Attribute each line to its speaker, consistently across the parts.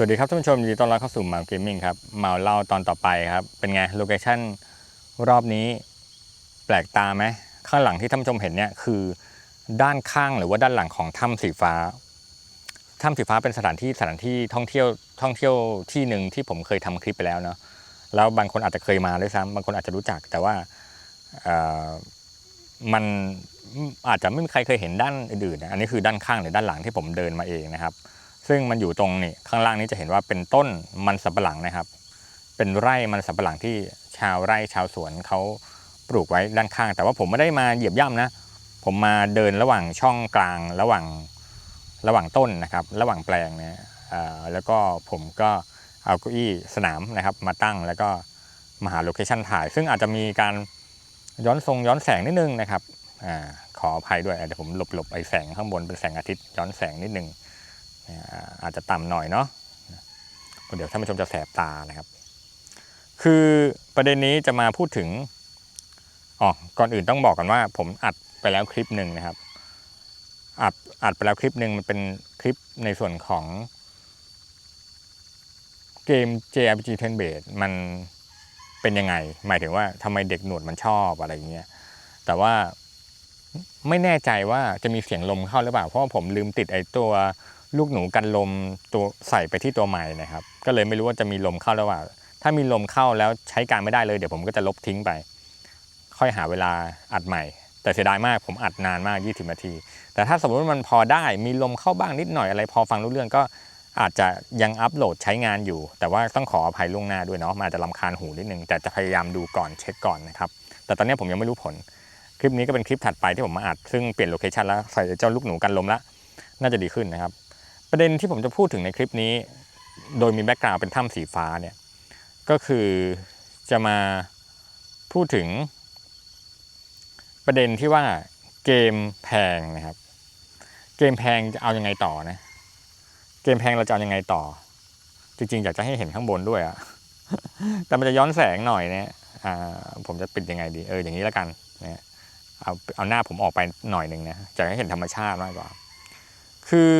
Speaker 1: สวัสดีครับท่านผู้ชมยินดีต้อนรับเข้าสู่มาเกมมิ่งครับมาเล่าตอนต่อไปครับ เป็นไงโลเคชั่นรอบนี้แปลกตาไหมข้างหลังที่ท่านผู้ชมเห็นเนี่ยคือด้านข้างหรือว่าด้านหลังของถ้ำสีฟ้าถ้ำสีฟ้าเป็นสถานที่สถานที่ท่องเที่ยวท่องเที่ยวที่หนึ่งที่ผมเคยทำคลิปไปแล้วเนาะแล้วบางคนอาจจะเคยมาด้วยซ้ำบางคนอาจจะรู้จัก แต่ว่ามันอาจจะไม่มีใครเคยเห็นด้านอื่นๆอันนี้คือด้านข้างหรือด้านหลังที่ผมเดินมาเองนะครับ ซึ่งมันอยู่ตรงนี่ข้างล่างนี้จะเห็นว่าเป็นต้นมันสำปะหลังนะครับ เป็นไร่มันสำปะหลังที่ชาวไร่ชาวสวนเขาปลูกไว้ด้านข้าง แต่ว่าผมไม่ได้มาเหยียบย่ำนะ ผมมาเดินระหว่างช่องกลางระหว่างระหว่างต้นนะครับ ระหว่างแปลงเนี่ยแล้วก็ผมก็เอาเก้าอี้สนามนะครับ มาตั้งแล้วก็มาหาโลเคชันถ่าย ซึ่งอาจจะมีการย้อนทรงย้อนแสงนิดนึงนะครับอขออภัยด้วยเดี๋ยวผมหลบหลบไอแสงข้างบนเป็นแสงอาทิตย์ย้อนแสงนิดนึง อาจจะต่ำหน่อยเนาะเดี๋ยวท่านผู้ชมจะแสบตานะครับ คือประเด็นนี้จะมาพูดถึงอ๋อก่อนอื่นต้องบอกกันว่า ผมอัดไปแล้วคลิปหนึ่งนะครับ อัดอัดไปแล้วคลิปหนึ่งมันเป็นคลิปในส่วนของเกม JRPG Turn Based มันเป็นยังไง หมายถึงว่าทำไมเด็กหนวดมันชอบอะไรอย่างเงี้ย แต่ว่าไม่แน่ใจว่าจะมีเสียงลมเข้าหรือเปล่า เพราะว่าผมลืมติดไอ้ตัว ลูกหนูกันลมตัวใส่ไปที่ตัวใหม่นะครับ ก็เลยไม่รู้ว่าจะมีลมเข้าหรือเปล่า ถ้ามีลมเข้าแล้วใช้การไม่ได้เลยเดี๋ยวผมก็จะลบทิ้งไป ค่อยหาเวลาอัดใหม่ แต่เสียดายมากผมอัดนานมาก 20 นาที แต่ถ้าสมมติว่ามันพอได้มีลมเข้าบ้างนิดหน่อยอะไร พอฟังรู้เรื่องก็อาจจะยังอัปโหลดใช้งานอยู่ แต่ว่าต้องขออภัยล่วงหน้าด้วยเนาะมันอาจจะลำคาญหูนิดนึงแต่จะพยายามดูก่อนเช็คก่อนนะครับ แต่ตอนนี้ผมยังไม่รู้ผล คลิปนี้ก็เป็นคลิปถัดไปที่ผมมาอัดซึ่งเปลี่ยนโลเคชันแล้วใส่เจ้าลูกหนูกันลมละน่าจะดีขึ้นนะครับ ประเด็นที่ผมจะพูดถึงในคลิปนี้ โดยมีแบ็กกราวด์เป็นถ้ำสีฟ้าเนี่ยก็คือจะมาพูดถึง ประเด็นที่ว่าเกมแพงนะครับ เกมแพงจะเอายังไงต่อนะ เกมแพงเราจะเอายังไงต่อ จริงๆ อยากจะให้เห็นข้างบนด้วยอะแต่มันจะย้อนแสงหน่อยเนี่ยผมจะปิดยังไงดีเอออย่างนี้แล้วกันเนี่ยเอาเอาหน้าผมออกไปหน่อยหนึ่งนะจะให้เห็นธรรมชาติมากกว่า คือ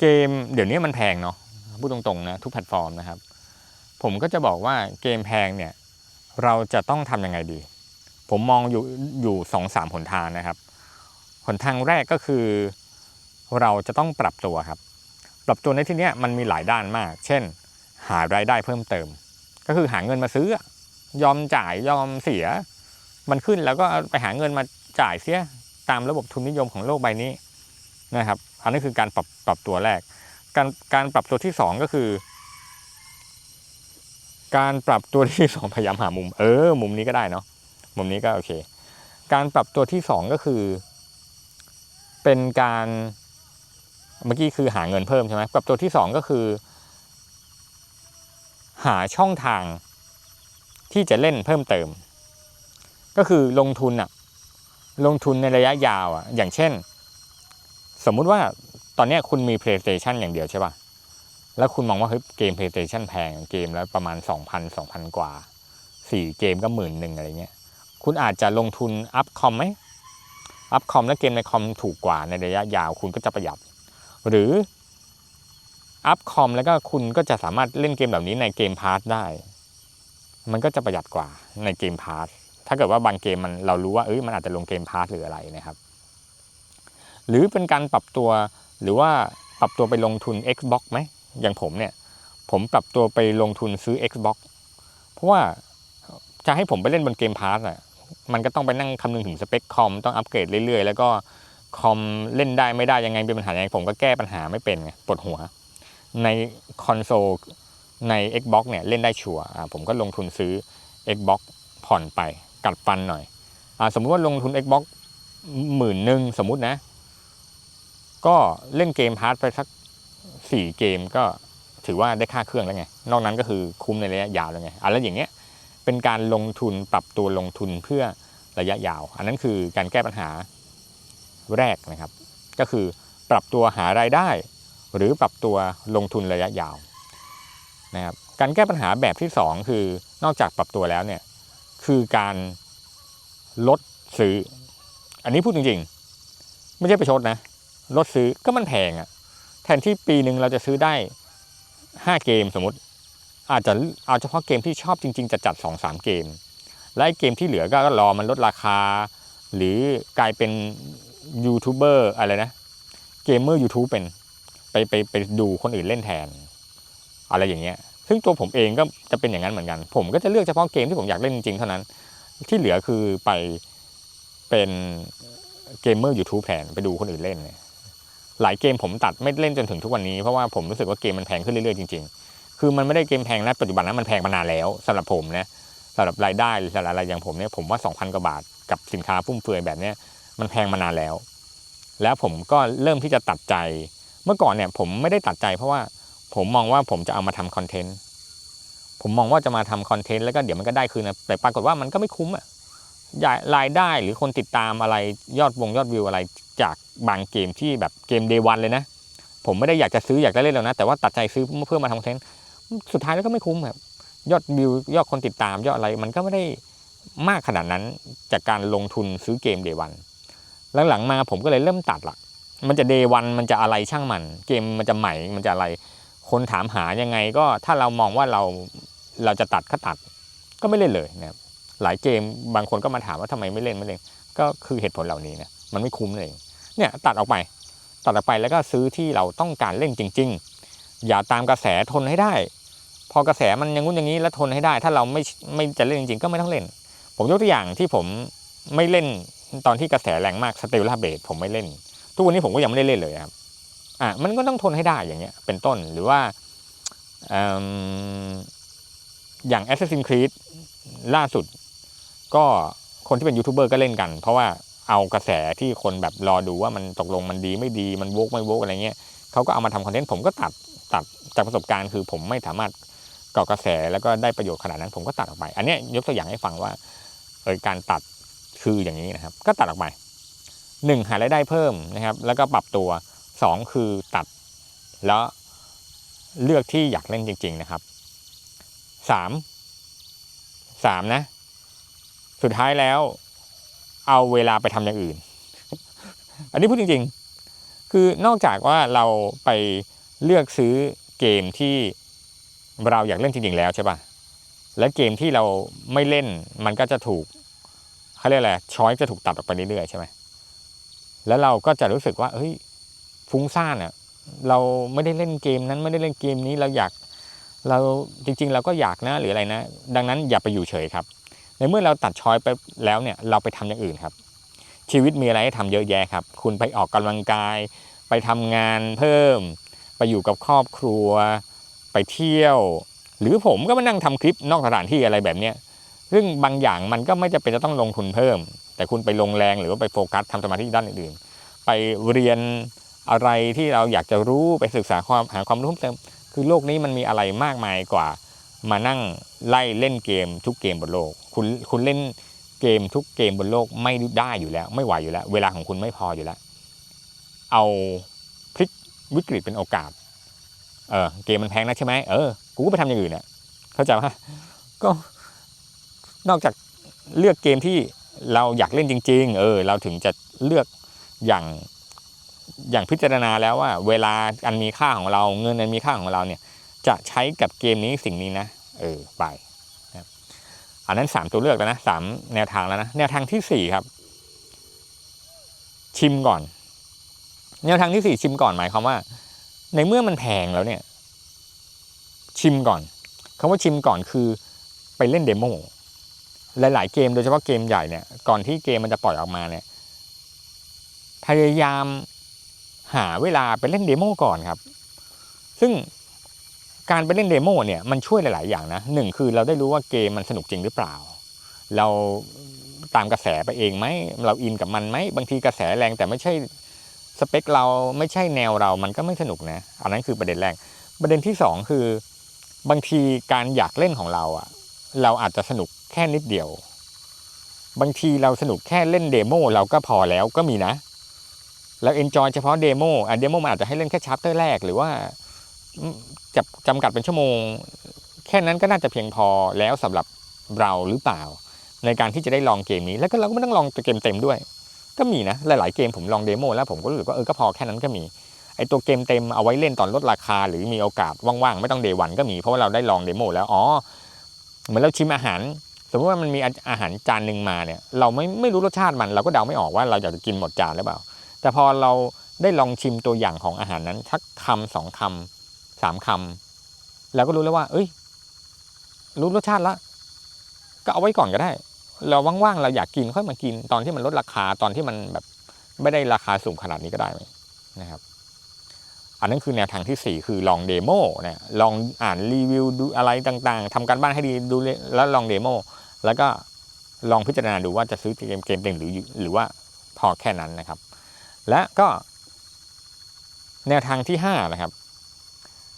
Speaker 1: เกมเดี๋ยวนี้มันแพงเนาะพูดตรงๆนะทุกแพลตฟอร์มนะครับ ผมก็จะบอกว่าเกมแพงเนี่ยเราจะต้องทำยังไงดี ผมมองอยู่อยู่สองสามหนทางนะครับหนทางแรกก็คือเราจะต้องปรับตัวครับ ปรับตัวในที่นี้มันมีหลายด้านมาก เช่น หารายได้เพิ่มเติม ก็คือหาเงินมาซื้อ ยอมจ่ายยอมเสีย มันขึ้นแล้วก็ไปหาเงินมาจ่ายเสียตามระบบทุนนิยมของโลกใบนี้นะครับ อันนี้คือการปรับปรับตัวแรก การการปรับตัวที่สองก็คือ การปรับตัวที่สองพยายามหามุม เออ มุมนี้ก็ได้เนาะมุมนี้ก็โอเค การปรับตัวที่สองก็คือ เป็นการเมื่อกี้คือหาเงินเพิ่มใช่ไหมปรับตัวที่สองก็คือ หาช่องทางที่จะเล่นเพิ่มเติม ก็คือลงทุนอะลงทุนในระยะยาวอะอย่างเช่น สมมุติว่าตอนนี้คุณมี PlayStation อย่างเดียวใช่ป่ะ แล้วคุณมองว่าเฮ้ยเกม PlayStation แพงเกมแล้วประมาณ 2,000 2,000 กว่า 4 เกมก็หมื่นหนึ่งอะไรเงี้ย คุณอาจจะลงทุนอัพคอมไหมอัพคอมแล้วเกมในคอมถูกกว่าในระยะยาวคุณก็จะประหยัด หรืออัพคอมแล้วก็คุณก็จะสามารถเล่นเกมแบบนี้ในเกมพาร์ทได้ มันก็จะประหยัดกว่าในเกมพาร์ทถ้าเกิดว่าบางเกมมันเรารู้ว่าเอ้ยมันอาจจะลงเกมพาร์ทหรืออะไรนะครับ หรือเป็นการปรับตัวหรือว่าปรับตัวไปลงทุน Xbox ไหมอย่างผมเนี่ย ผมปรับตัวไปลงทุนซื้อ Xbox เพราะว่าจะให้ผมไปเล่นบนเกมพาร์ทอะมันก็ต้องไปนั่งคำนึงถึงสเปคคอมต้องอัปเกรดเรื่อยๆ แล้วก็คอมเล่นได้ไม่ได้ยังไงเป็นปัญหายังไงผมก็แก้ปัญหาไม่เป็นไงปวดหัว ในคอนโซลใน Xbox เนี่ยเล่นได้ชัวร์ผมก็ลงทุนซื้อ Xbox ผ่อนไปกัดฟันหน่อยอสมมุติว่าลงทุน Xbox หมื่นหนึ่งสมมุตินะ ก็เล่นเกมพาร์ทไปสักสี่เกมก็ถือว่าได้ค่าเครื่องแล้วไง นอกนั้นก็คือคุ้มในระยะยาวแล้วไงอะแล้วอย่างเงี้ยเป็นการลงทุนปรับตัวลงทุนเพื่อระยะยาว อันนั้นคือการแก้ปัญหาแรกนะครับ ก็คือปรับตัวหารายได้ หรือปรับตัวลงทุนระยะยาวนะครับการแก้ปัญหาแบบที่สองคือนอกจากปรับตัวแล้วเนี่ยคือการลดซื้อ อันนี้พูดจริงๆ ไม่ใช่ไปชดนะ ลดซื้อก็มันแพงอะ่ะ แทนที่ปีหนึ่งเราจะซื้อได้ห้าเกมสมมติ อาจจะเอาเฉพาะเกมที่ชอบจริง ๆ จะจัด2อสามเกม และไอเกมที่เหลือก็รอมันลดราคา หรือกลายเป็นยูทูบเบอร์อะไรนะ เกมเมอร์ YouTube เป็นไปไปไปดูคนอื่นเล่นแทน อะไรอย่างเงี้ย ซึ่งตัวผมเองก็จะเป็นอย่างนั้นเหมือนกัน ผมก็จะเลือกเฉพาะเกมที่ผมอยากเล่นจริงๆเท่านั้น ที่เหลือคือไปเป็นเกมเมอร์ YouTube แทนไปดูคนอื่นเล่นเนี่ย หลายเกมผมตัดไม่เล่นจนถึงทุกวันนี้เพราะว่าผมรู้สึกว่าเกมมันแพงขึ้นเรื่อยๆจริงๆ คือมันไม่ได้เกมแพงนะปัจจุบันนะมันแพงมานานแล้วสำหรับผมนะสำหรับรายได้สำหรับอะไรอย่างผมเนี่ยผมว่า 2,000กว่าบาทกับสินค้าฟุ่มเฟือยแบบเนี้ยมันแพงมานานแล้ว แล้วผมก็เริ่มที่จะตัดใจ เมื่อก่อนเนี่ยผมไม่ได้ตัดใจ เพราะว่าผมมองว่าผมจะเอามาทำคอนเทนต์ผมมองว่าจะมาทำคอนเทนต์แล้วก็เดี๋ยวมันก็ได้คืนนะแต่ปรากฏว่ามันก็ไม่คุ้มอะ รายได้หรือคนติดตามอะไรยอดวงยอดวิวอะไรจากบางเกมที่แบบเกมเดวันเลยนะ ผมไม่ได้อยากจะซื้ออยากจะเล่นแล้วนะ แต่ว่าตัดใจซื้อเพื่อมาทำคอนเทนต์สุดท้ายแล้วก็ไม่คุ้มครับยอดวิวยอดคนติดตามยอดอะไรมันก็ไม่ได้มากขนาดนั้นจากการลงทุนซื้อเกมเดวันหลังๆมาผมก็เลยเริ่มตัดละมันจะเดวันมันจะอะไรช่างมัน เกมมันจะใหม่มันจะอะไร คนถามหายังไงก็ถ้าเรามองว่าเราเราจะตัดก็ตัด ก็ไม่เล่นเลยนะครับ หลายเกมบางคนก็มาถามว่าทำไมไม่เล่นไม่เล่นก็คือเหตุผลเหล่านี้นะมันไม่คุ้มเลยเนี่ยตัดออกไปตัดออกไปแล้วก็ซื้อที่เราต้องการเล่นจริง ๆ อย่าตามกระแสทนให้ได้ พอกระแสมันยังงุ้นอย่างนี้แล้วทนให้ได้ ถ้าเราไม่ไม่จะเล่นจริง ๆ ก็ไม่ต้องเล่น ผมยกตัวอย่างที่ผมไม่เล่นตอนที่กระแสแรงมากสเตลล่าเบดผมไม่เล่น ทุกวันนี้ผมก็ยังไม่ได้เล่นเลยครับอะมันก็ต้องทนให้ได้อย่างเงี้ยเป็นต้นหรือว่าอย่าง Assassin's Creed ล่าสุด ก็คนที่เป็นยูทูบเบอร์ก็เล่นกัน เพราะว่าเอากระแสที่คนแบบรอดูว่ามันตกลงมันดีไม่ดีมันโวกไม่โวกอะไรเงี้ยเขาก็เอามาทำคอนเทนต์ผมก็ตัดตัดจากประสบการณ์คือผมไม่สามารถเกาะกระแสแล้วก็ได้ประโยชน์ขนาดนั้น ผมก็ตัดออกไป อันนี้ยกตัวอย่างให้ฟังว่าเออการตัดคืออย่างนี้นะครับ ก็ตัดออกไปหนึ่งหารายได้เพิ่มนะครับ แล้วก็ปรับตัวสองคือตัดแล้วเลือกที่อยากเล่นจริง ๆนะครับสามสามนะ สุดท้ายแล้ว เอาเวลาไปทำอย่างอื่น อันนี้พูดจริง ๆ คือนอกจากว่าเราไปเลือกซื้อเกมที่เราอยากเล่นจริงๆแล้วใช่ปะและเกมที่เราไม่เล่นมันก็จะถูกเขาเรียกอะไรช้อยจะถูกตัดออกไปเรื่อยๆใช่ไหมแล้วเราก็จะรู้สึกว่าเฮ้ยฟุ้งซ่านเนี่ยเราไม่ได้เล่นเกมนั้นไม่ได้เล่นเกมนี้เราอยากเราจริง ๆ เราก็อยากนะหรืออะไรนะ ดังนั้นอย่าไปอยู่เฉยครับ ในเมื่อเราตัดช้อยไปแล้วเนี่ยเราไปทำอย่างอื่นครับ ชีวิตมีอะไรให้ทำเยอะแยะครับ คุณไปออกกำลังกาย ไปทำงานเพิ่ม ไปอยู่กับครอบครัว ไปเที่ยว หรือผมก็มานั่งทำคลิปนอกสถานที่อะไรแบบเนี้ยซึ่งบางอย่างมันก็ไม่จะเป็นจะต้องลงทุนเพิ่ม แต่คุณไปลงแรงหรือว่าไปโฟกัสทำสมาธิด้านอื่นๆ ไปเรียนอะไรที่เราอยากจะรู้ไปศึกษาความหาความรู้เพิ่มเติม คือโลกนี้มันมีอะไรมากมายกว่า มานั่งไล่เล่นเกมทุกเกมบนโลก คุณคุณเล่นเกมทุกเกมบนโลกไม่ได้อยู่แล้ว ไม่ไหวอยู่แล้ว เวลาของคุณไม่พออยู่แล้ว เอาพลิกวิกฤตเป็นโอกาส เออเกมมันแพงนะใช่ไหมเออกูก็ไปทำอย่างอื่นเนี่ยเข้าใจป่ะก็นอกจากเลือกเกมที่เราอยากเล่นจริง ๆ เออ เราถึงจะเลือกอย่างอย่างพิจารณาแล้วว่า เวลาอันมีค่าของเราเงินอันมีค่าของเราเนี่ย จะใช้กับเกมนี้สิ่งนี้นะ เออไป อันนั้นสามตัวเลือกแล้วนะสามแนวทางแล้วนะ แนวทางที่สี่ครับ ชิมก่อน แนวทางที่สี่ชิมก่อนหมายความว่า ในเมื่อมันแพงแล้วเนี่ย ชิมก่อนคำว่าชิมก่อนคือไปเล่นเดโมหลาย ๆ เกมโดยเฉพาะเกมใหญ่เนี่ย ก่อนที่เกมมันจะปล่อยออกมาเนี่ย พยายามหาเวลาไปเล่นเดโมก่อนครับ ซึ่ง การไปเล่นเดโมเนี่ยมันช่วยหลาย ๆ อย่างนะหนึ่งคือเราได้รู้ว่าเกมมันสนุกจริงหรือเปล่า เราตามกระแสไปเองไหมเราอินกับมันไหมบางทีกระแสแรงแต่ไม่ใช่สเปคเราไม่ใช่แนวเรามันก็ไม่สนุกนะ อันนั้นคือประเด็นแรก ประเด็นที่สองคือบางทีการอยากเล่นของเราอะเราอาจจะสนุกแค่นิดเดียว บางทีเราสนุกแค่เล่นเดโมเราก็พอแล้วก็มีนะแล้วเอนจอยเฉพาะเดโมอะเดโมมันอาจจะให้เล่นแค่ชาร์เตอร์แรกหรือว่า จะจำกัดเป็นชั่วโมง แค่นั้นก็น่าจะเพียงพอแล้วสำหรับเราหรือเปล่า ในการที่จะได้ลองเกมนี้แล้วก็เราก็ไม่ต้องลองเกมเต็มด้วย ก็มีนะหลายๆเกมผมลองเดโมแล้วผมก็รู้สึกว่าเออก็พอแค่นั้นก็มีไอตัวเกมเต็มเอาไว้เล่นตอนลดราคา หรือมีโอกาสว่างๆ ไม่ต้องเดวันก็มีเพราะว่าเราได้ลองเดโมแล้วอ๋อเหมือนเราชิมอาหาร สมมติว่ามันมีอาหารจานหนึ่งมาเนี่ย เราไม่ไม่รู้รสชาติมัน เราก็เดาไม่ออกว่าเราอยากจะกินหมดจานหรือเปล่า แต่พอเราได้ลองชิมตัวอย่างของอาหารนั้นสักคำสองคำ สามคำเราก็รู้แล้วว่า เอ้ย รู้รสชาติละก็เอาไว้ก่อนก็ได้ เราว่างๆเราอยากกินค่อยมากิน ตอนที่มันลดราคาตอนที่มันแบบไม่ได้ราคาสูงขนาดนี้ก็ได้ไหมนะครับ อันนั้นคือแนวทางที่ 4 คือลองเดโมเนี่ยลองอ่านรีวิวดูอะไรต่างๆทำการบ้านให้ดีดูแล้วลองเดโมแล้วก็ลองพิจารณาดูว่าจะซื้อเกมเกมเต็มหรือหรือว่าพอแค่นั้นนะครับ และก็ แนวทางที่5นะครับ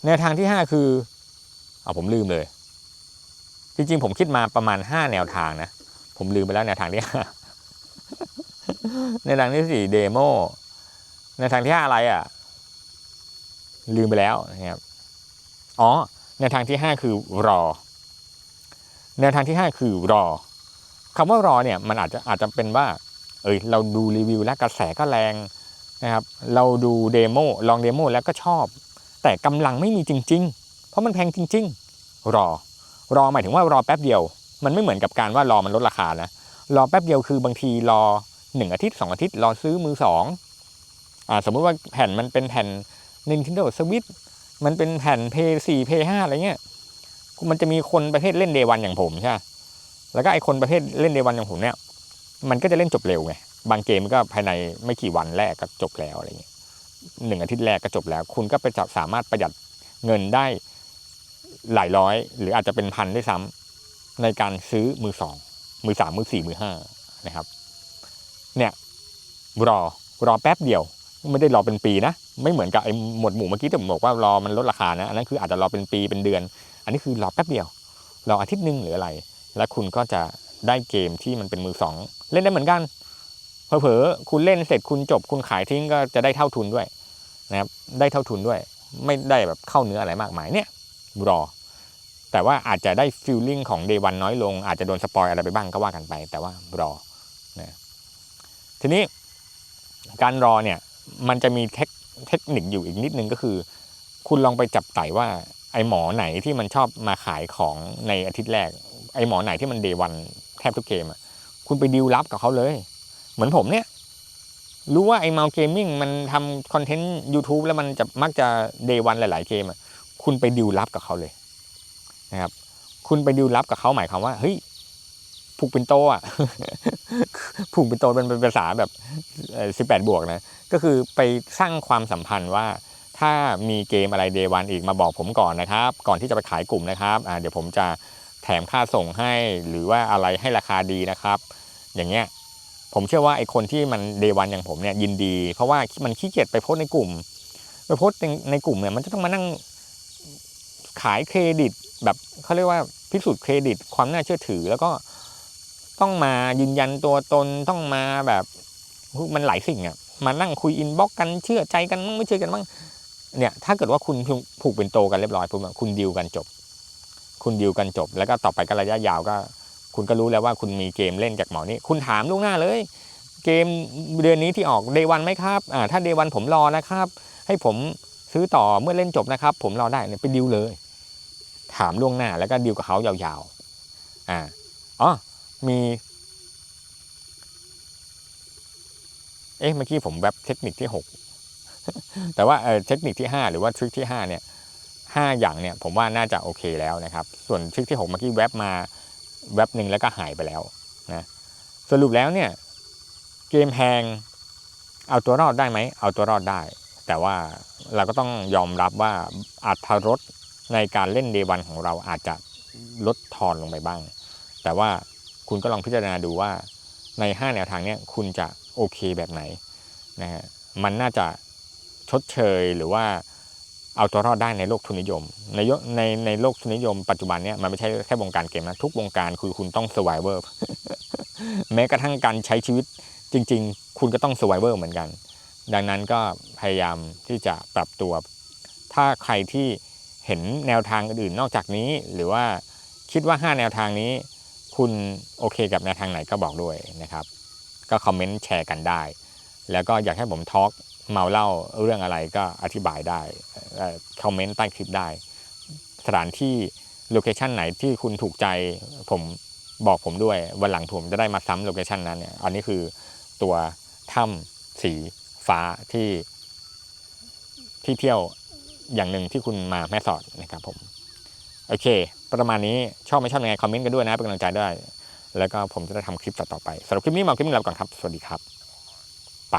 Speaker 1: แนวทางที่ 5 คือเอาผมลืมเลย จริงๆ ผมคิดมาประมาณ 5 แนวทางนะ ผมลืมไปแล้วแนวทางที่5แนวทางที่ 4 เดโมแนวทางที่ 5 อะไรอะ ลืมไปแล้วนะครับอ๋อแนวทางที่ 5 คือรอ แนวทางที่ 5 คือรอคำว่ารอเนี่ยมันอาจจะอาจจะเป็นว่า เอ้ยเราดูรีวิวแล้วกระแสก็แรงนะครับ เราดูเดโมลองเดโมแล้วก็ชอบ แต่กำลังไม่มีจริง ๆ เพราะมันแพงจริง ๆ รอ รอหมายถึงว่ารอแป๊บเดียว มันไม่เหมือนกับการว่ารอมันลดราคานะรอแป๊บเดียวคือบางทีรอหนึ่งอาทิตย์สองอาทิตย์รอซื้อมือสองอ่าสมมุติว่าแผ่นมันเป็นแผ่น Nintendo Switch มันเป็นแผ่น p 4 p 5อะไรเงี้ยมันจะมีคนประเภทเล่นเดวันอย่างผมใช่แล้วก็ไอคนประเภทเล่นเดวันอย่างผมเนี่ยมันก็จะเล่นจบเร็วไงบางเกมก็ภายในไม่กี่วันแรกก็จบแล้วอะไรเงี้ย หนึ่งอาทิตย์แรกก็จบแล้ว คุณก็ไปจับสามารถประหยัดเงินได้หลายร้อย หรืออาจจะเป็นพันด้วยซ้ำในการซื้อมือสองมือสามมือสี่มือห้านะครับ เนี่ยรอรอแป๊บเดียว ไม่ได้รอเป็นปีนะ ไม่เหมือนกับไอ้หมวดหมู่เมื่อกี้ที่ผมบอกว่ารอมันลดราคานะอันนั้นคืออาจจะรอเป็นปีเป็นเดือน อันนี้คือรอแป๊บเดียว รออาทิตย์หนึ่งหรืออะไร แล้วคุณก็จะได้เกมที่มันเป็นมือสองเล่นได้เหมือนกัน เผลอๆคุณเล่นเสร็จคุณจบคุณขายทิ้งก็จะได้เท่าทุนด้วยนะครับได้เท่าทุนด้วย ไม่ได้แบบเข้าเนื้ออะไรมากมายเนี่ยรอ แต่ว่าอาจจะได้ฟิลลิ่งของเดวันน้อยลง อาจจะโดนสปอยอะไรไปบ้างก็ว่ากันไป แต่ว่ารอนะทีนี้การรอเนี่ยมันจะมีเทคเทคนิคอยู่อีกนิดนึงก็คือ คุณลองไปจับไต่ว่าไอหมอไหนที่มันชอบมาขายของในอาทิตย์แรก ไอหมอไหนที่มันเดวันแทบทุกเกมอะคุณไปดีลลับกับเขาเลย เหมือนผมเนี่ย รู้ว่าไอเมาเกมมิ่งมันทำคอนเทนต์ YouTube แล้วมันจะมักจะเดวันหลาย ๆ เกมอะคุณไปดีลลับกับเขาเลยนะครับ คุณไปดีลลับกับเขาหมายความว่าเฮ้ยผูกเป็นโตอะผูกเป็นโตเป็นภาษาแบบสิบแปดบวกนะ ก็คือไปสร้างความสัมพันธ์ว่าถ้ามีเกมอะไรเดวันอีกมาบอกผมก่อนนะครับ ก่อนที่จะไปขายกลุ่มนะครับเดี๋ยวผมจะแถมค่าส่งให้หรือว่าอะไรให้ราคาดีนะครับ อย่างเงี้ย ผมเชื่อว่าไอคนที่มันเดวันอย่างผมเนี่ยยินดี เพราะว่ามันขี้เกียจไปโพสในกลุ่มไปโพสในกลุ่มเนี่ยมันจะต้องมานั่งขายเครดิต แบบเขาเรียกว่าพิสูจน์เครดิต ความน่าเชื่อถือ แล้วก็ต้องมายืนยันตัวตนต้องมาแบบมันหลายสิ่งอะมานั่งคุยอินบ็อกกันเชื่อใจกันบ้งไม่เชื่อกันบ้างเนี่ยถ้าเกิดว่าคุณผูกเป็นโตกันเรียบร้อยปุ๊บคุณดิวกันจบ คุณดิวกันจบ แล้วก็ต่อไปก็ระยะยาวก็ คุณก็รู้แล้วว่าคุณมีเกมเล่นจากหมอนี่คุณถามล่วงหน้าเลย เกมเดือนนี้ที่ออกเดวันไหมครับอ่าถ้าเดวันผมรอนะครับ ให้ผมซื้อต่อเมื่อเล่นจบนะครับ ผมรอได้เนี่ยไปดิวเลย ถามล่วงหน้าแล้วก็ดิวกับเขายาวๆอ่าอ๋อมีเอ๊ะเมื่อกี้ผมแวบเทคนิคที่ 6 แต่ว่าเออเทคนิคที่ 5 หรือว่าทริคที่ 5 เนี่ยห้าอย่างเนี่ยผมว่าน่าจะโอเคแล้วนะครับ ส่วนทริคที่ 6 เมื่อกี้แวบมา แวบหนึ่งแล้วก็หายไปแล้วนะสรุปแล้วเนี่ยเกมแพงเอาตัวรอดได้ไหมเอาตัวรอดได้ แต่ว่าเราก็ต้องยอมรับว่าอัตรสในการเล่นเดวันของเราอาจจะลดทอนลงไปบ้าง แต่ว่าคุณก็ลองพิจารณาดูว่าใน 5 แนวทางเนี้ยคุณจะโอเคแบบไหนนะฮะมันน่าจะชดเชยหรือว่า เอาตัวรอดได้ในโลกทุนนิยม ในในในโลกทุนนิยมปัจจุบันเนี้ยมันไม่ใช่แค่วงการเกมนะทุกวงการคือคุณต้อง survivor แม้กระทั่งการใช้ชีวิตจริง ๆ คุณก็ต้อง survivor เหมือนกัน ดังนั้นก็พยายามที่จะปรับตัว ถ้าใครที่เห็นแนวทางอื่นนอกจากนี้ หรือว่าคิดว่า 5 แนวทางนี้ คุณโอเคกับแนวทางไหนก็บอกด้วยนะครับ ก็คอมเมนต์แชร์กันได้ แล้วก็อยากให้ผมทอล์ก เมาเล่าเรื่องอะไรก็อธิบายได้คอมเมนต์ใต้คลิปได้ สถานที่โลเคชันไหนที่คุณถูกใจผมบอกผมด้วยวันหลังผมจะได้มาซ้ำโลเคชันนั้นเนี่ยอันนี้คือตัวถ้ำสีฟ้าที่ที่เที่ยวอย่างหนึ่งที่คุณมาแม่สอดนะครับผม โอเค ประมาณนี้ชอบไม่ชอบยังไงคอมเมนต์กันด้วยนะเป็นกำลังใจด้วย แล้วก็ผมจะได้ทำคลิปต่อๆไปสำหรับคลิปนี้มาคลิปนี้เราก่อนครับ สวัสดีครับ ไป